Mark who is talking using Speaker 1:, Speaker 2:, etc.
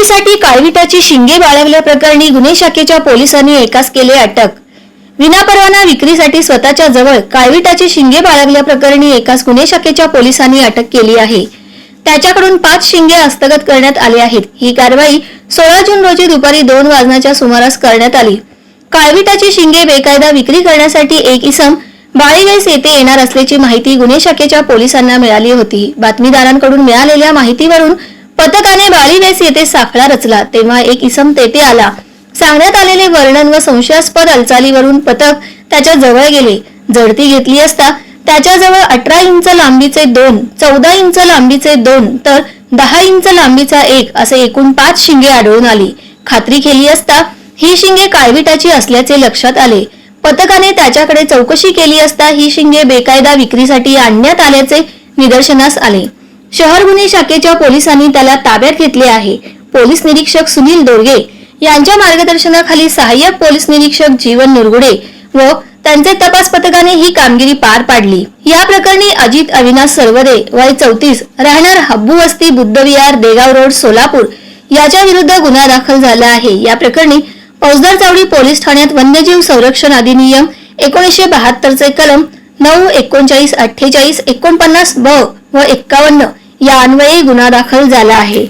Speaker 1: विक्रीसाठी काळविटाची शिंगे बाळगल्याप्रकरणी गुन्हे शाखेच्या पोलिसांनी एकास केले अटक. विनापरवाना विक्रीसाठी स्वतःच्या जवळ काळविटाची शिंगे बाळगल्याप्रकरणी एकाच गुन्हे शाखेच्या पोलिसांनी अटक केली आहे. त्याच्याकडून पाच शिंगे हस्तगत करण्यात आले आहेत. ही कारवाई सोळा जून रोजी दुपारी दोन वाजण्याच्या सुमारास करण्यात आली. काळविटाची शिंगे बेकायदा विक्री करण्यासाठी एक इसम बाळीवेस येथे येणार असल्याची माहिती गुन्हे शाखेच्या पोलिसांना मिळाली होती. बातमीदारांकडून मिळालेल्या माहितीवरून पथकाने बाळीवेस येथे साखळा रचला. तेव्हा एक इसम तेथे आला. सांगण्यात आलेले वर्णन व संशयास्पद हालचालीवरून पथक त्याच्याजवळ गेले. झडती घेतली असता त्याच्याजवळ अठरा इंच लांबीचे दोन चौदा इंच लांबीचे दोन तर दहा इंच लांबीचा एक असे एकूण पाच शिंगे आढळून आली. खात्री केली असता ही शिंगे काळविटाची असल्याचे लक्षात आले. पथकाने त्याच्याकडे चौकशी केली असता ही शिंगे बेकायदा विक्रीसाठी आणण्यात आल्याचे निदर्शनास आले. शहर गुन्हे शाखेच्या पोलिसांनी त्याला ताब्यात घेतले आहे. पोलीस निरीक्षक सुनील दोरगे यांच्या मार्गदर्शनाखाली सहाय्यक पोलीस निरीक्षक जीवन निरगुडे व त्यांचे तपास पथकाने ही कामगिरी पार पाडली. या प्रकरणी अजित अविनाश सरवदे वय चौतीस राहणार हब्बू वस्ती बुद्धविहार देगाव रोड सोलापूर याच्या विरुद्ध गुन्हा दाखल झाला आहे. या प्रकरणी फौजदार चावडी पोलीस ठाण्यात वन्यजीव संरक्षण अधिनियम एकोणीसशे बहात्तरचे कलम नऊ एकोणचाळीस अठ्ठेचाळीस एकोणपन्नास ब व एक्कावन्न या अन्वयी गुन्हा दाखल झाला आहे.